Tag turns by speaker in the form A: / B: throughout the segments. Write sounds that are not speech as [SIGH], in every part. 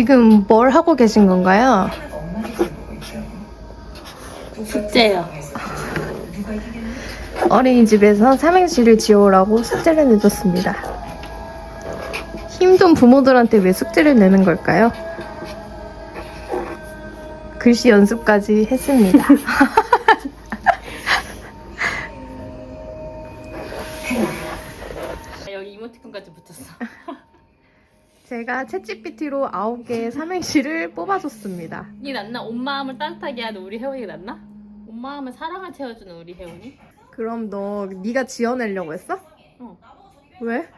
A: 지금 뭘 하고 계신 건가요?
B: 숙제요.
A: 어린이집에서 삼행시를 지어오라고 숙제를 내줬습니다. 힘든 부모들한테 왜 숙제를 내는 걸까요? 글씨 연습까지 했습니다. [LAUGHS] 제가 챗GPT로 9개의 삼행시를 뽑아줬습니다.
B: 이게 낫나? 온 마음을 따뜻하게 하는 우리 혜원이가 낫나? 온 마음을 사랑을 채워주는 우리 혜원이?
A: 그럼 너 네가 지어내려고 했어?
B: 어.
A: 왜?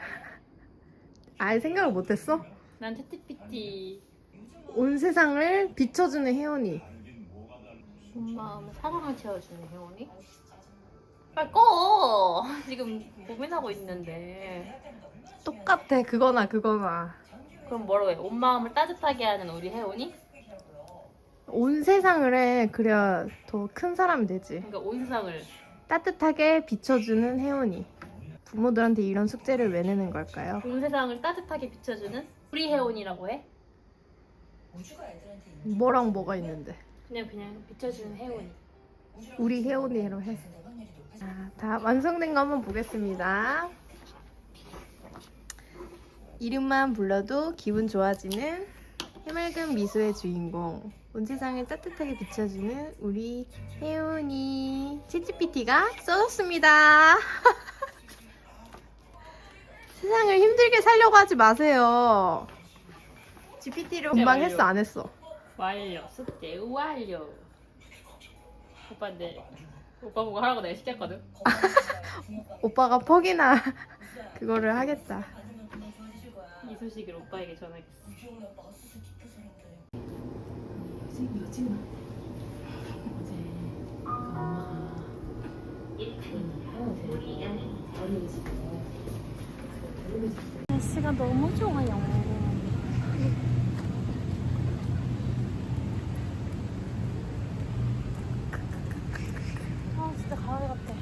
A: 아예 생각을 못했어?
B: 난 채티피티
A: 온 세상을 비춰주는 혜원이.
B: 온 마음을 사랑을 채워주는 혜원이? 빨리 꺼! [LAUGHS] 지금 고민하고 있는데.
A: 똑같아 그거나 그거나.
B: 그럼 뭐라고 해? 온 마음을 따뜻하게 하는 우리 혜원이?
A: 온 세상을 해 그래야 더 큰 사람이 되지.
B: 그러니까 온 세상을
A: 따뜻하게 비춰주는 혜원이. 부모들한테 이런 숙제를 왜 내는 걸까요?
B: 온 세상을 따뜻하게 비춰주는 우리 혜원이라고 해?
A: 뭐랑 뭐가 있는데?
B: 그냥 그냥 비춰주는 혜원이.
A: 우리 혜원이로 해. 자, 다 완성된 거 한번 보겠습니다. 이름만 불러도 기분 좋아지는 해맑은 미소의 주인공. 온 세상을 따뜻하게 비춰주는 우리 혜원이. 치치피티가 써줬습니다. [LAUGHS] 세상을 힘들게 살려고 하지 마세요. GPT를 금방
B: 완료.
A: 했어, 안 했어?
B: 완료. 숙제 완료. 오빠인데 오빠 보고 하라고 내가 시켰거든. [LAUGHS]
A: 오빠가 퍽이나 [LAUGHS] 그거를 하겠다.
B: 이 소식을 오빠에게 전하겠어.
A: 날씨가 너무 좋아요. 아 진짜 가을 같아.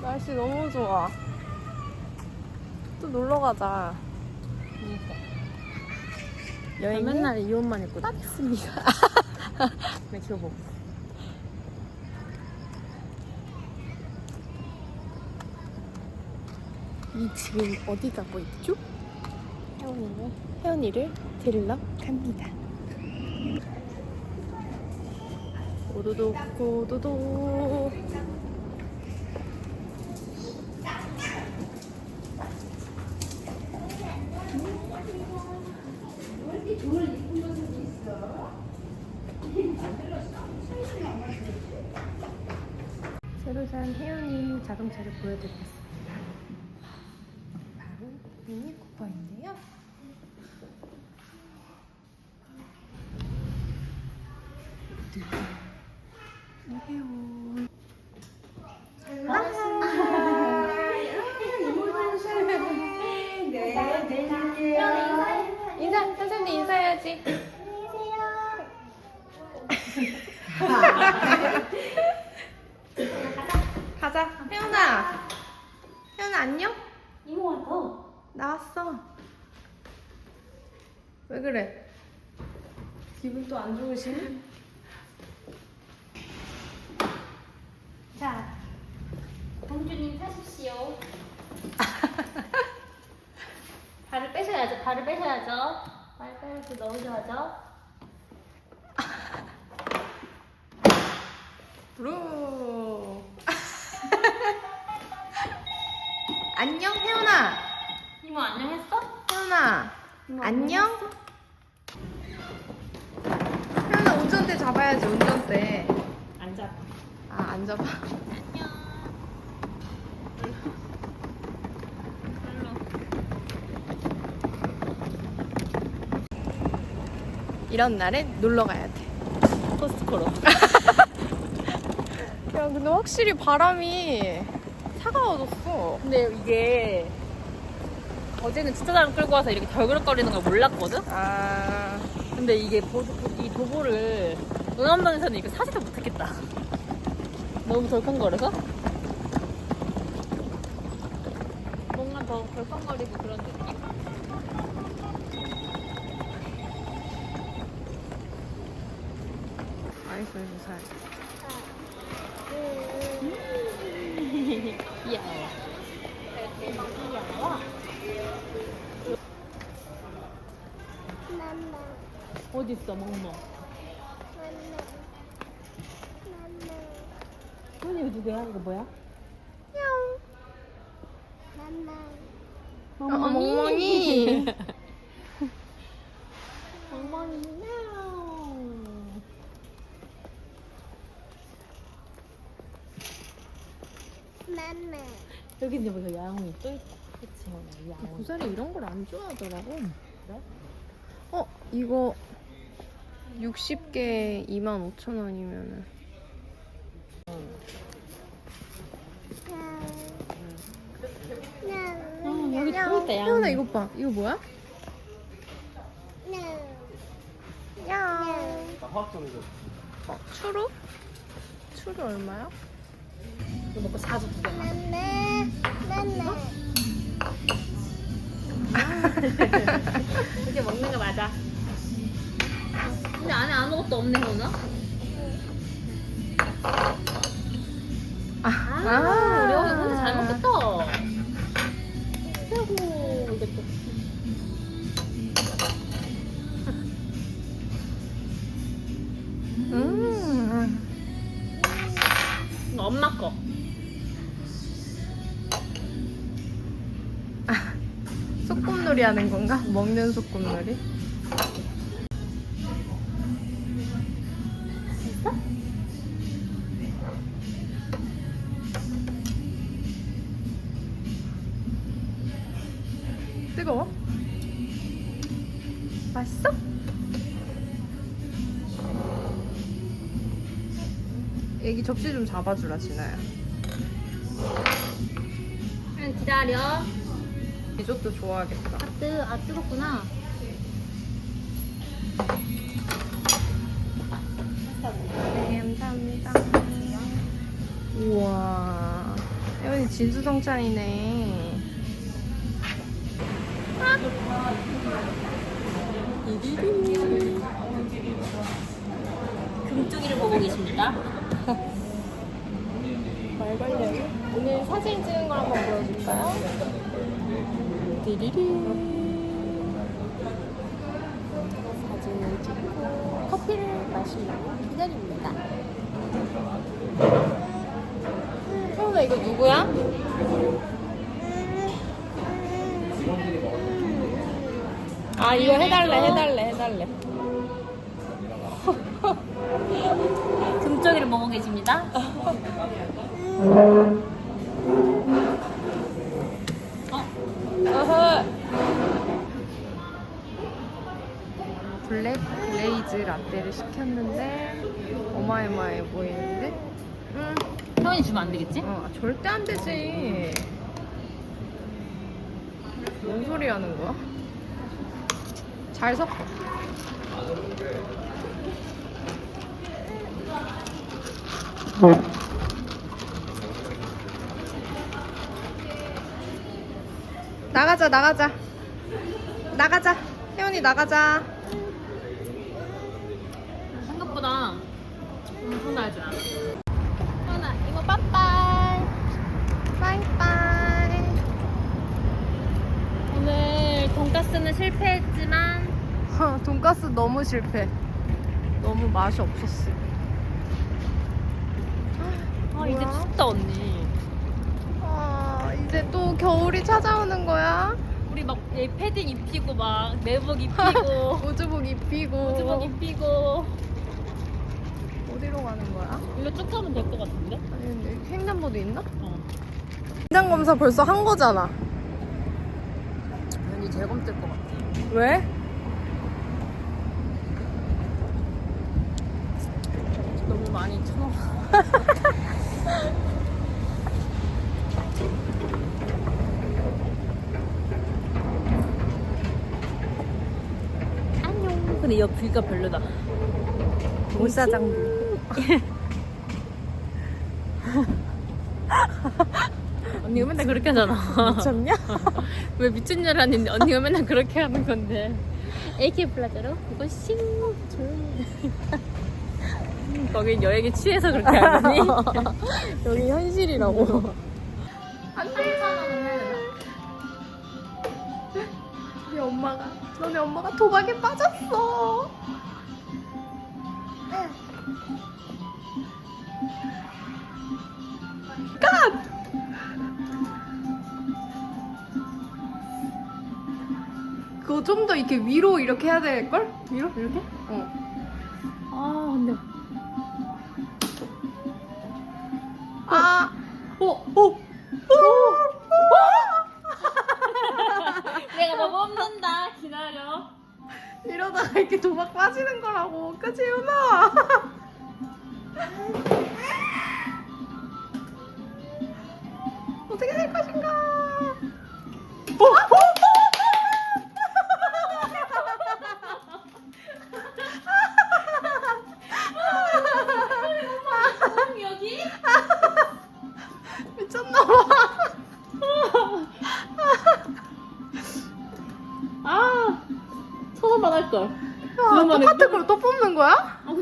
A: 날씨 너무 좋아. 또 놀러 가자. 여행 맨날 이 옷만 입고 다녔습니다. [LAUGHS] 네, 교복. 이 지금 어디 가고 있죠? 혜원이를 혜원이를 데리러 갑니다. 오도도 고도도 새로 산 혜원이 자동차를 보여드리겠습니다. 바로 미니 쿠퍼인데요. 이혜원. 인사, 선생님 인사해야지. [LAUGHS] 가자. 혜연아. 혜연아 안녕?
B: 이모 왔어.
A: 나왔어. 왜 그래? 기분 또 안 좋으시네?
B: 자, 공주님 타십시오. [LAUGHS] 발을 빼셔야죠. 발을 빼셔야죠. 발 빼서 넣으셔야죠.
A: 브루.
B: 이모 안녕했어? 이모
A: 안녕. 혜연아 운전대 잡아야지 운전대.
B: 앉아.
A: 아 안 잡아.
B: 안녕.
A: 이런 날엔 놀러 가야 돼.
B: 코스코로. [LAUGHS]
A: 야 근데 확실히 바람이 차가워졌어.
B: 근데 이게 어제는 진짜 사람 끌고 와서 이렇게 덜그럭거리는 걸 몰랐거든?
A: 아.
B: 근데 이게 보, 이 도보를 논암동에서는 이거 사지도 못했겠다. 너무 덜컹거려서? 뭔가 더 덜컹거리고 그런 느낌?
A: 아이고,
B: 이거
C: 사야지.
B: 어디 있어, 멍멍? 손이 이거 누구야? 이거 뭐야?
C: 맘마,
A: 어, 멍멍이.
B: 멍멍이. [LAUGHS]
C: 맘마.
B: 여기 이제 뭐 야옹이 또 있다. 그치, 뭐 야옹.
A: 고사리 이런 걸 안 좋아하더라고.
B: 그래?
A: 어, 이거 60개 25,000원이면은.
B: 아, 여기 또 있다.
A: 혜연아, 이거 봐. 이거 뭐야? 야. 어, 추루? 추루 얼마야?
B: 이거 먹고 사주 두 개. 이렇게 먹는 거 맞아. 근데 안에 아무것도 없네, 오나?
A: 아,
B: 아, 우리 여기 혼자 잘 먹겠다. 아이고, 이게 또.
A: 음.
B: 이거 엄마 거.
A: 소꿉놀이 하는 건가? 먹는 소꿉놀이? 뜨거워? 맛있어? 애기 접시 좀 잡아주라 진아야
B: 그냥 기다려.
A: 리조또 좋아하겠다
B: 아, 뜨, 아, 뜨겁구나.
A: 네, 감사합니다. 우와. 혜원이 진수성찬이네.
B: 금쪽이를 보고 계십니다.
A: 말 걸려요. 오늘 사진 찍은 걸 한번 보여줄까요? 띠리리. 사진을 찍고 커피를 마시려고 기다립니다. 혜원아 이거 누구야? 아 이거 해달래 해달래 해달래.
B: 금쪽이를 보고 계십니다. 어,
A: 어허. 블랙 레이즈 라떼를 시켰는데 어마어마해 보이는데? 응.
B: 혜원이 주면 안 되겠지?
A: 어, 절대 안 되지. 뭔 소리 하는 거야? 잘 섞어. 나가자, 나가자. 나가자. 혜원이 나가자.
B: 생각보다 엄청 달지 않아. 돈가스는 실패했지만
A: 하, 돈가스 너무 실패. 너무 맛이 없었어.
B: 아 이제
A: 뭐야?
B: 춥다 언니.
A: 아, 이제 또 겨울이 찾아오는 거야?
B: 우리 막 얘 패딩 입히고 막 내복 입히고 [LAUGHS]
A: 우주복 입히고.
B: 우주복 입히고
A: 어디로 가는 거야?
B: 이거 쭉 가면 될 것 같은데?
A: 아니, 근데 횡단보도 있나?
B: 어.
A: 인장 검사 벌써 한 거잖아.
B: 왠지 재검될 것 같아.
A: 왜?
B: 너무 많이 쳐먹어. [LAUGHS] 안녕. 근데 여 뷰가 별로다.
A: 모사장부. [LAUGHS]
B: 언니가 맨날 그렇게 하잖아.
A: 미쳤냐? [LAUGHS]
B: 왜 아닌데 언니가 맨날 그렇게 하는 건데. AK 플라자로 이거 싱
A: 조용히.
B: 거긴 여행에 취해서 그렇게 하니? [LAUGHS]
A: 여기 현실이라고. 안 돼. 우리 엄마가, 너네 엄마가 도박에 빠졌어. 좀 더 이렇게 위로 이렇게 해야 될걸? 위로? 이렇게? 어.
B: 아 근데
A: 아!
B: 어?
A: 오! [LAUGHS]
B: 내가 너 뽑는다 기다려
A: 이러다가 이렇게 도박 빠지는 거라고. 그치, 윤아? [LAUGHS] 어떻게 될 것인가? 어, 어,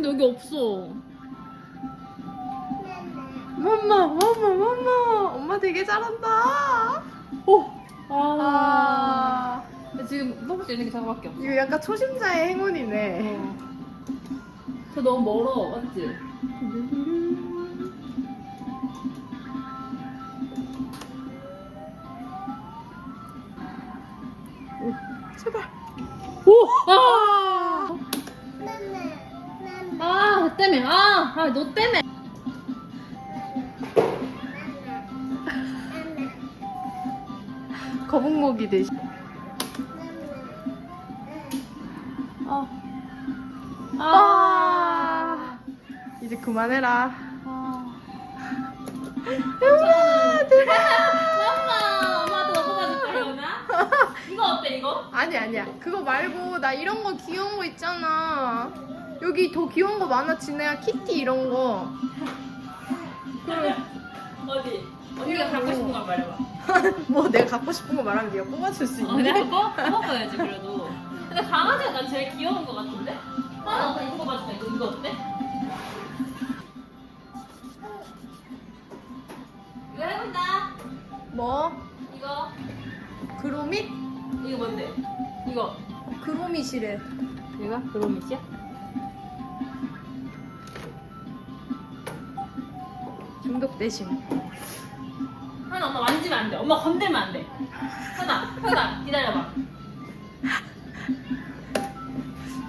B: 근데 여기 없어
A: 맘마, 맘마, 맘마. 엄마 되게 잘한다.
B: 오! 아,
A: 아,
B: 근데 지금 뽑을 수 있는 게 저거밖에 없어
A: 이거 약간 초심자의 행운이네.
B: 저 너무 멀어 맞지?
A: 제발.
B: 오! 아! 아, 너 때문에. 아, 아, 너 때문에.
A: 거북목이 대신.
B: 아.
A: 아. 이제 그만해라.
B: 아. [LAUGHS]
A: 우와, 대박.
B: 엄마, 엄마한테 너 뽑아줄게, 이거나? 이거 어때, 이거?
A: 아니 아니야. 그거 말고 나 이런 거 귀여운 거 있잖아. 여기 더 귀여운 거 많아. 진혜야 키티 이런 거.
B: 어디? 언니가 갖고 싶은 걸 말해봐. [LAUGHS]
A: 뭐 내가 갖고 싶은 거 말하면 네가 뽑아줄 수
B: 어,
A: 있니?
B: 내가 이거 뽑아봐야지, 그래도. 근데 강아지가 난 제일 귀여운 거 같은데? 아, 나 이거 뽑아줄까? 이거, 이거 어때? 이거 해본다.
A: 뭐?
B: 이거,
A: 그로밋?
B: 이거 뭔데? 이거.
A: 그로밋이래.
B: 얘가 그로미지야?
A: 중독 대신.
B: 하나 엄마 만지면 안 돼. 엄마 건들면 안 돼. 하나, 하나 기다려봐.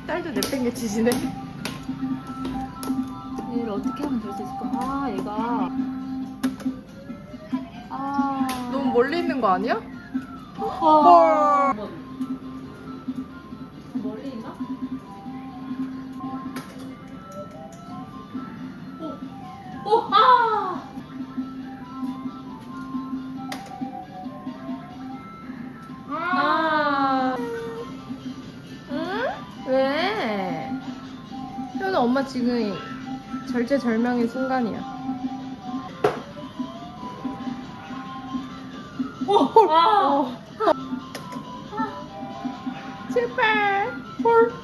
A: 딸도 내팽개치시네.
B: 얘를 어떻게 하면 될 수 있을까? 아, 얘가. 아.
A: 너무 멀리 있는 거 아니야?
B: 헐. 멀리
A: 현아 엄마 지금 절제절명의 순간이야.
B: 오, 아.
A: 어. 제발. 헐.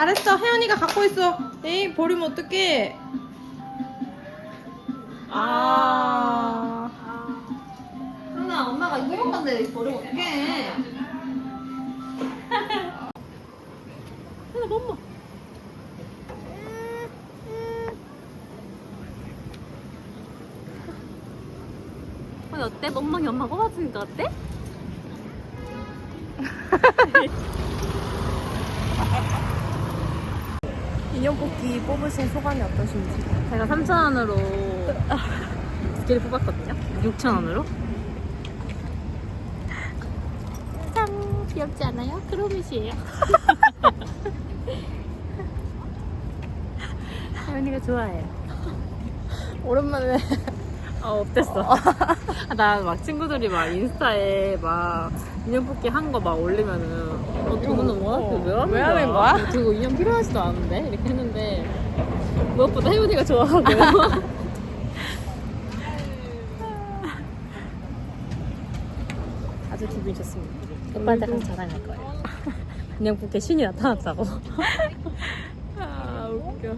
A: 잘했어. 혜연이가 갖고 있어. 에이, 버리면 어떡해. 아.
B: 누나, 엄마가 이거 건데 버리면 어떡해. 하나 멍멍. 아니 어때? 멍멍이 엄마 뽑아주니까 어때? [LAUGHS]
A: 인형 뽑기 뽑으신 소감이 어떠신지.
B: 제가 3,000원으로 두 개를 뽑았거든요. 6,000원으로.
A: 짠! 귀엽지 않아요? 크로밋이에요. [LAUGHS]
B: 혜연이가 좋아해.
A: 오랜만에
B: 어 어땠어? [LAUGHS] 나 막 친구들이 막 인스타에 막 인형 뽑기 한 거 막 올리면은 어 저거는 뭐야?
A: 어,
B: 왜 하는
A: 왜
B: 거야?
A: 하는 거야?
B: 저거 인형 필요하지도 않은데 이렇게 했는데 무엇보다 혜연이가 좋아하고 [LAUGHS] 아주 기분이 좋습니다. 오빠한테 가서 자랑할 거예요. [LAUGHS] 인형 뽑기 신이 나타났다고. 아 웃겨.